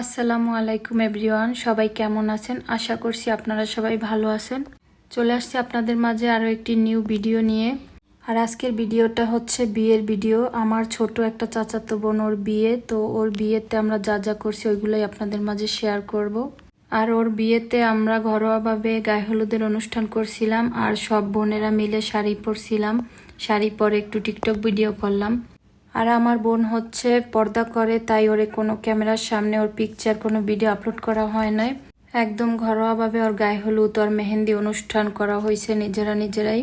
আসসালামু আলাইকুম এভরিওয়ান, সবাই কেমন আছেন? আশা করছি আপনারা সবাই ভালো আছেন। চলে আসছি আপনাদের মাঝে আরও একটি নিউ ভিডিও নিয়ে। আর আজকের ভিডিওটা হচ্ছে বিয়ের ভিডিও। আমার ছোট একটা চাচাতো বোন, ওর বিয়ে। তো ওর বিয়েতে আমরা যা যা করছি ওইগুলোই আপনাদের মাঝে শেয়ার করব। আর ওর বিয়েতে আমরা ঘরোয়াভাবে গায়ে হলুদের অনুষ্ঠান করছিলাম। আর সব বোনেরা মিলে শাড়ি পরছিলাম। শাড়ি পরে একটু টিকটক ভিডিও করলাম। আর আমার বোন হচ্ছে পর্দা করে, তাই ওরে কোনো ক্যামেরার সামনে ওর পিকচার কোনো ভিডিও আপলোড করা হয় নাই। একদম ঘরোয়াভাবে ওর গায়ে হলুদ, ওর মেহেন্দি অনুষ্ঠান করা হয়েছে নিজেরা নিজেরাই।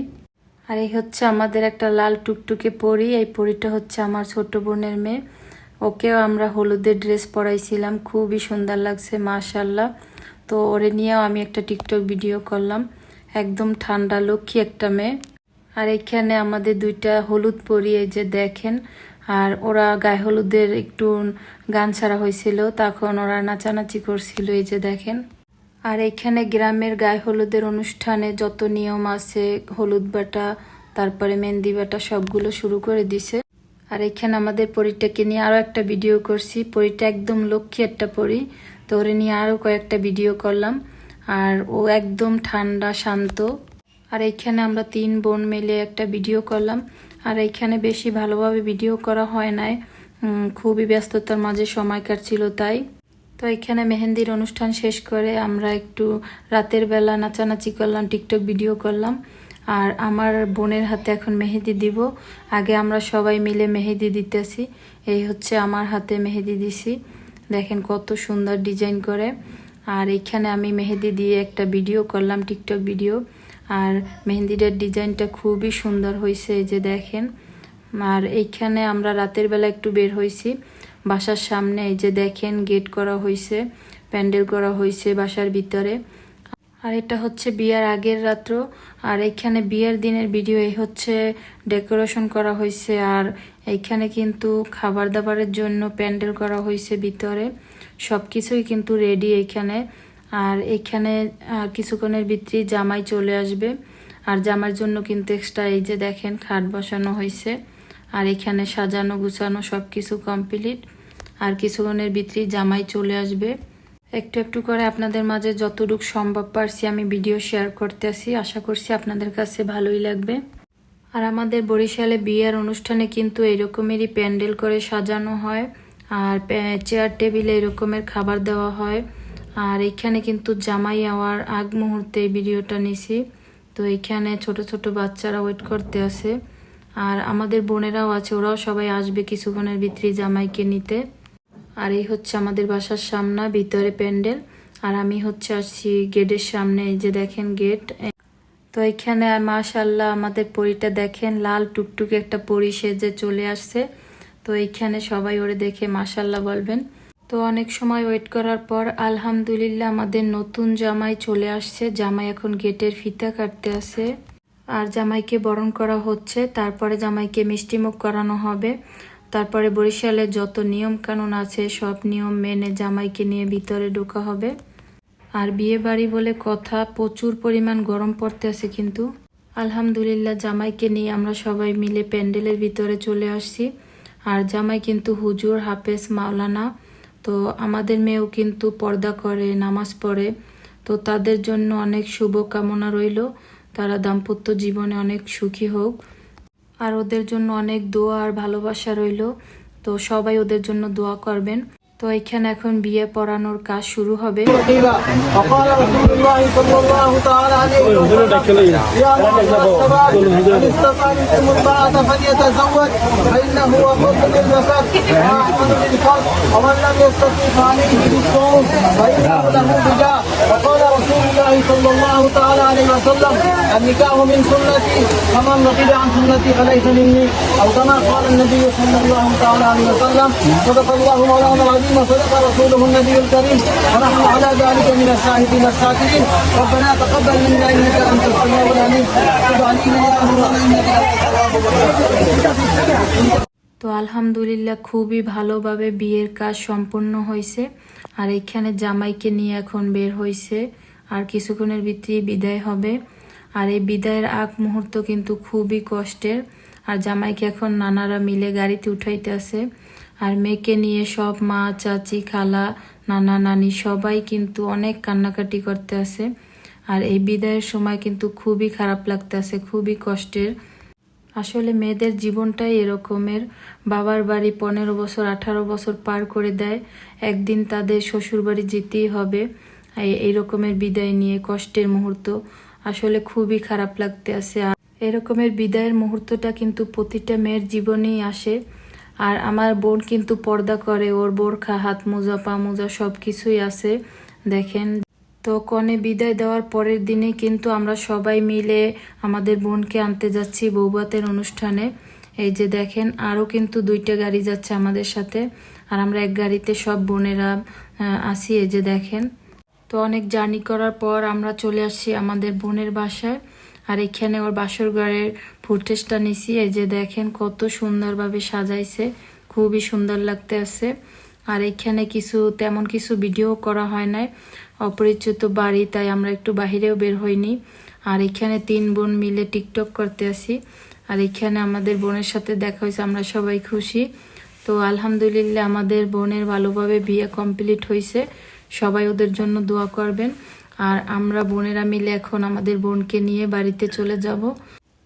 আর এই হচ্ছে আমাদের একটা লাল টুকটুকে পরি, এই পরিটা হচ্ছে আমার ছোট বোনের মেয়ে। ওকেও আমরা হলুদের ড্রেস পরাইছিলাম, খুবই সুন্দর লাগছে মাশাল্লাহ তো ওরে নিয়েও আমি একটা টিকটক ভিডিও করলাম, একদম ঠান্ডা লক্ষ্মী একটা মেয়ে। আর এখানে আমাদের দুইটা হলুদ পরি, এই যে দেখেন আর ওরা গায়ে হলুদের একটু গান ছাড়া হয়েছিল, তখন ওরা নাচানাচি করছিল, এই যে দেখেন। আর এখানে গ্রামের গায়ে হলুদের অনুষ্ঠানে যত নিয়ম আছে, হলুদ বাটা, তারপরে মেহেন্দি বাটা, সবগুলো শুরু করে দিছে। আর এখানে আমাদের পরীটাকে নিয়ে আরও একটা ভিডিও করছি। পরীটা একদম লক্ষ্মী একটা পরি। তো ওরে নিয়ে আরও কয়েকটা ভিডিও করলাম। আর ও একদম ঠান্ডা, শান্ত। আর এইখানে আমরা তিন বোন মিলে একটা ভিডিও করলাম। আর এইখানে বেশি ভালোভাবে ভিডিও করা হয় নাই। খুবই ব্যস্ততার মাঝে সময় কাটছিল তাই। তো এখানে মেহেন্দির অনুষ্ঠান শেষ করে আমরা একটু রাতের বেলা নাচানাচি করলাম, টিকটক ভিডিও করলাম। আর আমার বোনের হাতে এখন মেহেদি দিব। আগে আমরা সবাই মিলে মেহেদি দিতেছি। এই হচ্ছে আমার হাতে মেহেদি দিছি। দেখেন কত সুন্দর ডিজাইন করে। আর এখানে আমি মেহেদি দিয়ে একটা ভিডিও করলাম, টিকটক ভিডিও। আর মেহেন্দিটার ডিজাইনটা খুবই সুন্দর হয়েছে এই যে দেখেন। আর এইখানে আমরা রাতের বেলা একটু বের হয়েছি। বাসার সামনে এই যে দেখেন গেট করা হয়েছে, প্যান্ডেল করা হয়েছে বাসার ভিতরে। আর এটা হচ্ছে বিয়ার আগের রাত্র। আর এইখানে বিয়ের দিনের ভিডিও এই হচ্ছে ডেকোরেশন করা হয়েছে। আর এইখানে কিন্তু খাবার দাবারের জন্য প্যান্ডেল করা হয়েছে ভিতরে। সব কিছুই কিন্তু রেডি এইখানে। আর এখানে কিছুক্ষণের ভিতরে জামাই চলে আসবে। আর জামার জন্য কিন্তু এক্সট্রা এই যে দেখেন, খাট বসানো হয়েছে। আর এখানে সাজানো, গুছানো সব কিছু কমপ্লিট আর কিছুক্ষণের ভিতরেই জামাই চলে আসবে। একটু একটু করে আপনাদের মাঝে যতটুকু সম্ভব পারছি আমি ভিডিও শেয়ার করতে আসি। আশা করছি আপনাদের কাছে ভালোই লাগবে। আর আমাদের বরিশালে বিয়ের অনুষ্ঠানে কিন্তু এরকমেরই প্যান্ডেল করে সাজানো হয়। আর চেয়ার টেবিলে এরকমের খাবার দেওয়া হয়। আর এখানে কিন্তু জামাই আওয়ার আগ মুহূর্তে ভিডিওটা নিছি। তো এখানে ছোট ছোট বাচ্চারা ওয়েট করতে আছে। আর আমাদের বোনেরাও আছে, ওরাও সবাই আসবে কিছুক্ষণের ভিতরে জামাইকে নিতে। আর এই হচ্ছে আমাদের বাসার সামনা, ভিতরে প্যান্ডেল। আর আমি হচ্ছে আসছি গেটের সামনে, এই যে দেখেন গেট। তো এখানে আর মাশাল্লাহ আমাদের পরিটা দেখেন, লাল টুকটুকে একটা পরি সেজে চলে আসছে। তো এইখানে সবাই ওরে দেখে মাশাল্লাহ বলবেন। তো অনেক সময় ওয়েট করার পর আলহামদুলিল্লাহ আমাদের নতুন জামাই চলে আসছে। জামাই এখন গেটের ফিতা কাটতে আছে। আর জামাইকে বরণ করা হচ্ছে। তারপরে জামাইকে মিষ্টিমুখ করানো হবে। তারপরে বরিশালে যত নিয়ম কানুন আছে, সব নিয়ম মেনে জামাইকে নিয়ে ভিতরে ঢোকা হবে। আর বিয়ে বাড়ি বলে কথা, প্রচুর পরিমাণ গরম পড়তে আছে কিন্তু। আলহামদুলিল্লাহ, জামাইকে নিয়ে আমরা সবাই মিলে প্যান্ডেলের ভিতরে চলে আসছি। আর জামাই কিন্তু হুজুর, হাফেজ, মাওলানা তো আমাদের মেয়েও কিন্তু পর্দা করে, নামাজ পড়ে। তো তাদের জন্য অনেক শুভ কামনা রইল। তারা দাম্পত্য জীবনে অনেক সুখী হোক। আর ওদের জন্য অনেক দোয়া আর ভালোবাসা রইল। তো সবাই ওদের জন্য দোয়া করবেন। তো এখানে এখন বিয়ে পড়ানোর কাজ শুরু হবে। عليه وسلم النكاح من سنتي فمن رغب عن سنتي فليس مني او كما قال النبي صلى الله تعالى عليه وسلم صدق الله مولانا العظيم وصدق رسوله النبي الكريم ونحن على ذلك من الشاهدين الشاكرين ربنا تقبل منا انك انت السميع العليم تب علينا يا مولانا انك তো আলহামদুলিল্লাহ খুবই ভালোভাবে বিয়ের কাজ সম্পূর্ণ হয়েছে আর এখানে জামাইকে নিয়ে এখন বের হয়েছে আর কিছুক্ষণের ভিতরে বিদায় হবে। আর এই বিদায়ের আগ মুহূর্ত কিন্তু খুবই কষ্টের। আর জামাইকে এখন নানারা মিলে গাড়িতে উঠাইতে আছে। আর মেয়েকে নিয়ে সব মা, চাচি, খালা, নানা, নানি সবাই কিন্তু অনেক কান্নাকাটি করতে আছে। আর এই বিদায়ের সময় কিন্তু খুবই খারাপ লাগতে আছে, খুবই কষ্টের। আসলে মেয়েদের জীবনটাই এরকমের। বাবার বাড়ি পনেরো বছর, আঠারো বছর পার করে দেয়। একদিন তাদের শ্বশুর বাড়ি যেতেই হবে। এই- রকমের বিদায় নিয়ে কষ্টের মুহূর্ত আসলে খুবই খারাপ লাগতে আছে আর এরকমের বিদায়ের মুহূর্তটা কিন্তু প্রতিটা মেয়ের জীবনেই আসে। আর আমার বোন কিন্তু পর্দা করে, ওর বোরখা, হাত মোজা, পা মোজা সব কিছুই আছে, দেখেন। তো কনে বিদায় দেওয়ার পরের দিনে কিন্তু আমরা সবাই মিলে আমাদের বোনকে আনতে যাচ্ছি বৌবাতের অনুষ্ঠানে। এই যে দেখেন, আরও কিন্তু দুইটা গাড়ি যাচ্ছে আমাদের সাথে। আর আমরা এক গাড়িতে সব বোনেরা আসি, এই যে দেখেন। তো অনেক জার্নি করার পর আমরা চলে আসছি আমাদের বোনের বাসায়। আর এখানে ওর বাসর ঘরের ফুটেজটা নিছি। এই যে দেখেন কত সুন্দরভাবে সাজাইছে, খুবই সুন্দর লাগতে আছে। আর এখানে কিছু, তেমন কিছু ভিডিও করা হয় নাই। অপরিচিত বাড়ি, তাই আমরা একটু বাহিরেও বের হইনি। আর এখানে তিন বোন মিলে টিকটক করতে আসি আর এখানে আমাদের বোনের সাথে দেখা হয়েছে, আমরা সবাই খুশি। তো আলহামদুলিল্লাহ আমাদের বোনের ভালোভাবে বিয়ে কমপ্লিট হয়েছে সবাই ওদের জন্য দোয়া করবেন। আর আমরা বোনেরা মিলে এখন আমাদের বোনকে নিয়ে বাড়িতে চলে যাব।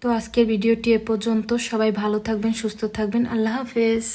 তো আজকের ভিডিওটি এ পর্যন্ত। সবাই ভালো থাকবেন, সুস্থ থাকবেন। আল্লাহ হাফেজ।